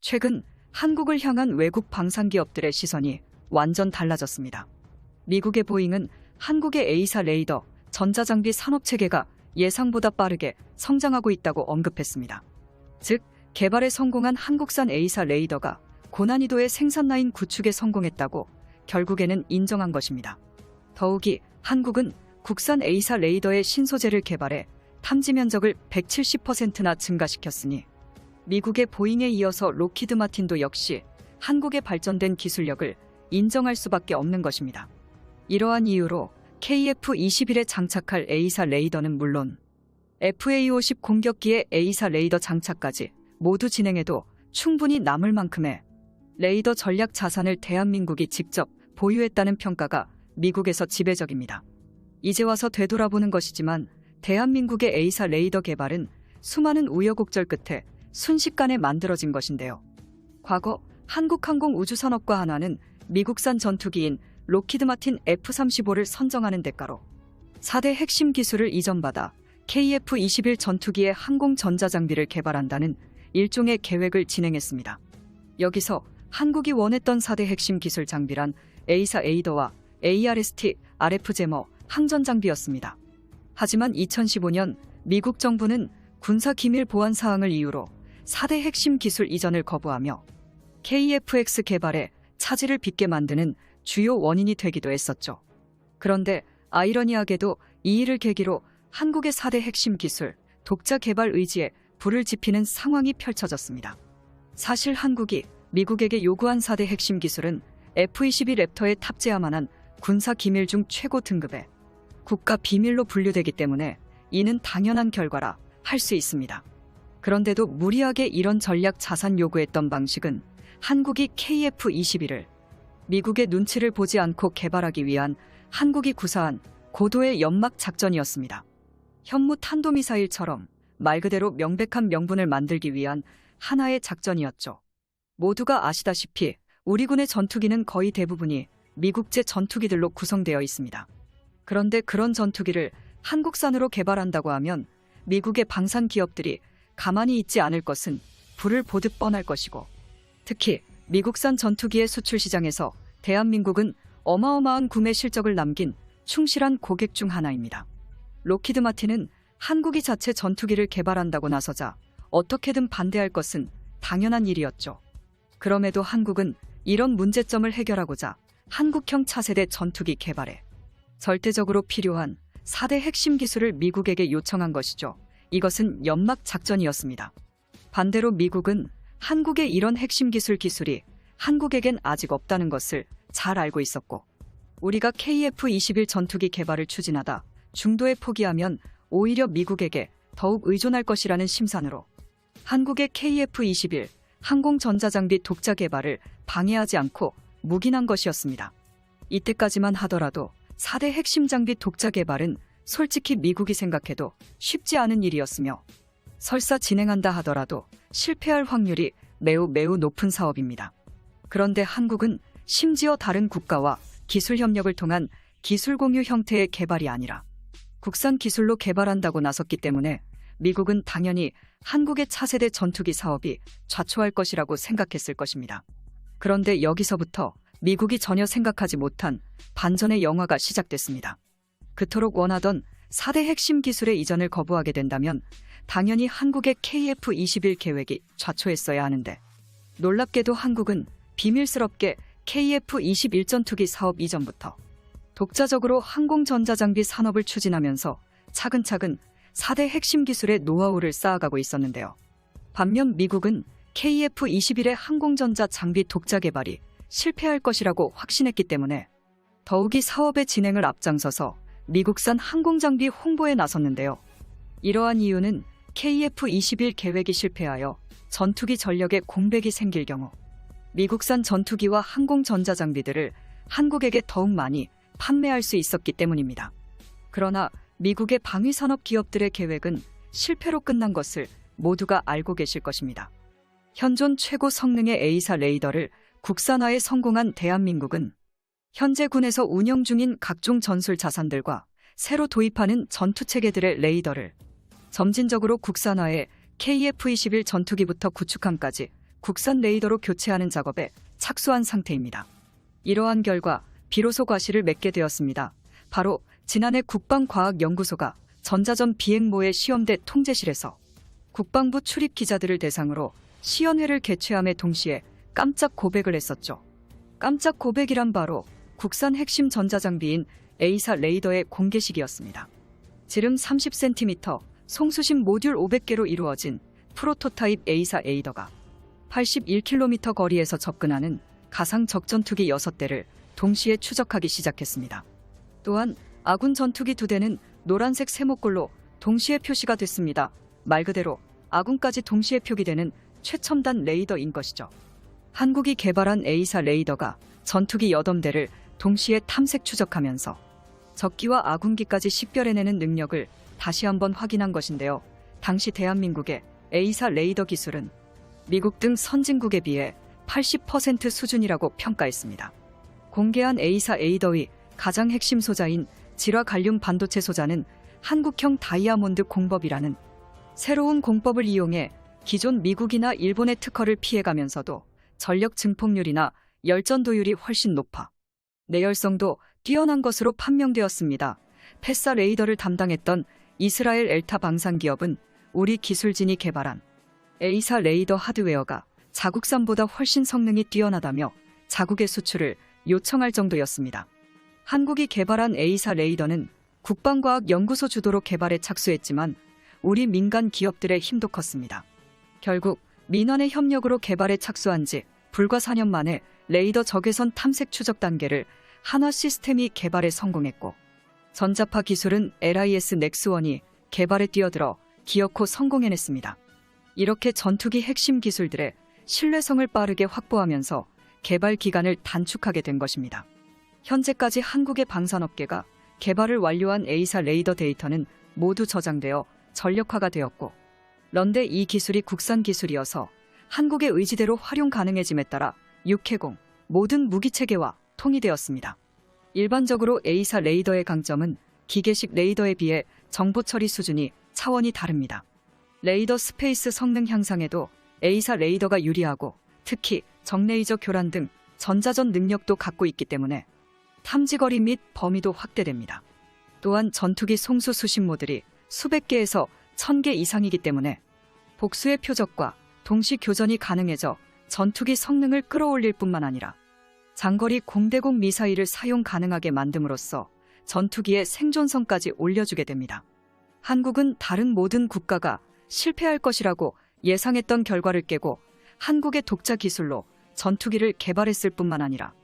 최근 한국을 향한 외국 방산기업들의 시선이 완전 달라졌습니다. 미국의 보잉은 한국의 A사 레이더, 전자장비 산업체계가 예상보다 빠르게 성장하고 있다고 언급했습니다. 즉, 개발에 성공한 한국산 A사 레이더가 고난이도의 생산 라인 구축에 성공했다고 결국에는 인정한 것입니다. 더욱이 한국은 국산 A사 레이더의 신소재를 개발해 탐지 면적을 170%나 증가시켰으니 미국의 보잉에 이어서 로키드 마틴도 역시 한국의 발전된 기술력을 인정할 수밖에 없는 것입니다. 이러한 이유로 KF-21에 장착할 A사 레이더는 물론 FA-50 공격기의 A사 레이더 장착까지 모두 진행해도 충분히 남을 만큼의 레이더 전략 자산을 대한민국이 직접 보유했다는 평가가 미국에서 지배적입니다. 이제 와서 되돌아보는 것이지만 대한민국의 A사 레이더 개발은 수많은 우여곡절 끝에 순식간에 만들어진 것인데요. 과거 한국항공우주산업과 한화는 미국산 전투기인 로키드 마틴 F-35를 선정하는 대가로 4대 핵심 기술을 이전받아 KF-21 전투기의 항공 전자장비를 개발한다는 일종의 계획을 진행했습니다. 여기서 한국이 원했던 4대 핵심 기술 장비란 A사 에이더와 ARST, RF 제머, 항전 장비였습니다. 하지만 2015년 미국 정부는 군사 기밀 보안 사항을 이유로 4대 핵심 기술 이전을 거부하며 KFX 개발에 차질을 빚게 만드는 주요 원인이 되기도 했었죠. 그런데 아이러니하게도 이 일을 계기로 한국의 4대 핵심 기술, 독자 개발 의지에 불을 지피는 상황이 펼쳐졌습니다. 사실 한국이 미국에게 요구한 4대 핵심 기술은 F-22 랩터에 탑재할 만한 군사 기밀 중 최고 등급의 국가 비밀로 분류되기 때문에 이는 당연한 결과라 할 수 있습니다. 그런데도 무리하게 이런 전략 자산 요구했던 방식은 한국이 KF-21을 미국의 눈치를 보지 않고 개발하기 위한 한국이 구사한 고도의 연막 작전이었습니다. 현무 탄도미사일처럼 말 그대로 명백한 명분을 만들기 위한 하나의 작전이었죠. 모두가 아시다시피 우리 군의 전투기는 거의 대부분이 미국제 전투기들로 구성되어 있습니다. 그런데 그런 전투기를 한국산으로 개발한다고 하면 미국의 방산 기업들이 가만히 있지 않을 것은 불을 보듯 뻔할 것이고 특히 미국산 전투기의 수출 시장에서 대한민국은 어마어마한 구매 실적을 남긴 충실한 고객 중 하나입니다. 로키드 마틴은 한국이 자체 전투기를 개발한다고 나서자 어떻게든 반대할 것은 당연한 일이었죠. 그럼에도 한국은 이런 문제점을 해결하고자 한국형 차세대 전투기 개발에 절대적으로 필요한 4대 핵심 기술을 미국에게 요청한 것이죠. 이것은 연막 작전이었습니다. 반대로 미국은 한국의 이런 핵심 기술 기술이 한국에겐 아직 없다는 것을 잘 알고 있었고 우리가 KF-21 전투기 개발을 추진하다 중도에 포기하면 오히려 미국에게 더욱 의존할 것이라는 심산으로 한국의 KF-21 항공전자장비 독자 개발을 방해하지 않고 묵인한 것이었습니다. 이때까지만 하더라도 4대 핵심 장비 독자 개발은 솔직히 미국이 생각해도 쉽지 않은 일이었으며 설사 진행한다 하더라도 실패할 확률이 매우 매우 높은 사업입니다. 그런데 한국은 심지어 다른 국가와 기술 협력을 통한 기술 공유 형태의 개발이 아니라 국산 기술로 개발한다고 나섰기 때문에 미국은 당연히 한국의 차세대 전투기 사업이 좌초할 것이라고 생각했을 것입니다. 그런데 여기서부터 미국이 전혀 생각하지 못한 반전의 영화가 시작됐습니다. 그토록 원하던 4대 핵심 기술의 이전을 거부하게 된다면 당연히 한국의 KF-21 계획이 좌초했어야 하는데 놀랍게도 한국은 비밀스럽게 KF-21 전투기 사업 이전부터 독자적으로 항공전자장비 산업을 추진하면서 차근차근 4대 핵심 기술의 노하우를 쌓아가고 있었는데요. 반면 미국은 KF-21의 항공전자 장비 독자 개발이 실패할 것이라고 확신했기 때문에 더욱이 사업의 진행을 앞장서서 미국산 항공장비 홍보에 나섰는데요. 이러한 이유는 KF-21 계획이 실패하여 전투기 전력에 공백이 생길 경우 미국산 전투기와 항공전자장비들을 한국에게 더욱 많이 판매할 수 있었기 때문입니다. 그러나 미국의 방위산업 기업들의 계획은 실패로 끝난 것을 모두가 알고 계실 것입니다. 현존 최고 성능의 A사 레이더를 국산화에 성공한 대한민국은 현재 군에서 운영 중인 각종 전술 자산들과 새로 도입하는 전투 체계들의 레이더를 점진적으로 국산화해 KF-21 전투기부터 구축함까지 국산 레이더로 교체하는 작업에 착수한 상태입니다. 이러한 결과 비로소 과실을 맺게 되었습니다. 바로 지난해 국방과학연구소가 전자전 비행모의 시험대 통제실에서 국방부 출입 기자들을 대상으로 시연회를 개최함에 동시에 깜짝 고백을 했었죠. 깜짝 고백이란 바로 국산 핵심 전자장비인 A사 레이더의 공개식이었습니다. 지름 30cm, 송수심 모듈 500개로 이루어진 프로토타입 A사 에이더가 81km 거리에서 접근하는 가상 적전투기 6대를 동시에 추적하기 시작했습니다. 또한 아군 전투기 2대는 노란색 세모꼴로 동시에 표시가 됐습니다. 말 그대로 아군까지 동시에 표기되는 최첨단 레이더인 것이죠. 한국이 개발한 A사 레이더가 전투기 8대를 동시에 탐색 추적하면서 적기와 아군기까지 식별해내는 능력을 다시 한번 확인한 것인데요. 당시 대한민국의 A사 레이더 기술은 미국 등 선진국에 비해 80% 수준이라고 평가했습니다. 공개한 A사 에이더의 가장 핵심 소자인 질화 갈륨 반도체 소자는 한국형 다이아몬드 공법이라는 새로운 공법을 이용해 기존 미국이나 일본의 특허를 피해가면서도 전력 증폭률이나 열전도율이 훨씬 높아 내열성도 뛰어난 것으로 판명되었습니다. 패사 레이더를 담당했던 이스라엘 엘타 방산 기업은 우리 기술진이 개발한 A사 레이더 하드웨어가 자국산보다 훨씬 성능이 뛰어나다며 자국의 수출을 요청할 정도였습니다. 한국이 개발한 A사 레이더는 국방과학연구소 주도로 개발에 착수했지만 우리 민간 기업들의 힘도 컸습니다. 결국 민원의 협력으로 개발에 착수한 지 불과 4년 만에 레이더 적외선 탐색 추적 단계를 한화 시스템이 개발에 성공했고 전자파 기술은 LIS 넥스원이 개발에 뛰어들어 기어코 성공해냈습니다. 이렇게 전투기 핵심 기술들의 신뢰성을 빠르게 확보하면서 개발 기간을 단축하게 된 것입니다. 현재까지 한국의 방산업계가 개발을 완료한 A사 레이더 데이터는 모두 저장되어 전력화가 되었고 런데 이 기술이 국산 기술이어서 한국의 의지대로 활용 가능해짐에 따라 육해공 모든 무기 체계와 통이되었습니다. 일반적으로 A사 레이더의 강점은 기계식 레이더에 비해 정보 처리 수준이 차원이 다릅니다. 레이더 스페이스 성능 향상에도 A사 레이더가 유리하고 특히 정레이저 교란 등 전자전 능력도 갖고 있기 때문에 탐지거리 및 범위도 확대됩니다. 또한 전투기 송수 수신 모들이 수백 개에서 천 개 이상이기 때문에 복수의 표적과 동시 교전이 가능해져 전투기 성능을 끌어올릴 뿐만 아니라 장거리 공대공 미사일을 사용 가능하게 만듦으로써 전투기의 생존성까지 올려주게 됩니다. 한국은 다른 모든 국가가 실패할 것이라고 예상했던 결과를 깨고 한국의 독자 기술로 전투기를 개발했을 뿐만 아니라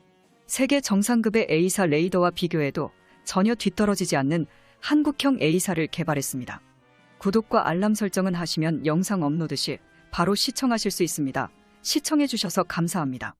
세계 정상급의 A사 레이더와 비교해도 전혀 뒤떨어지지 않는 한국형 A사를 개발했습니다. 구독과 알람 설정은 하시면 영상 업로드 시 바로 시청하실 수 있습니다. 시청해주셔서 감사합니다.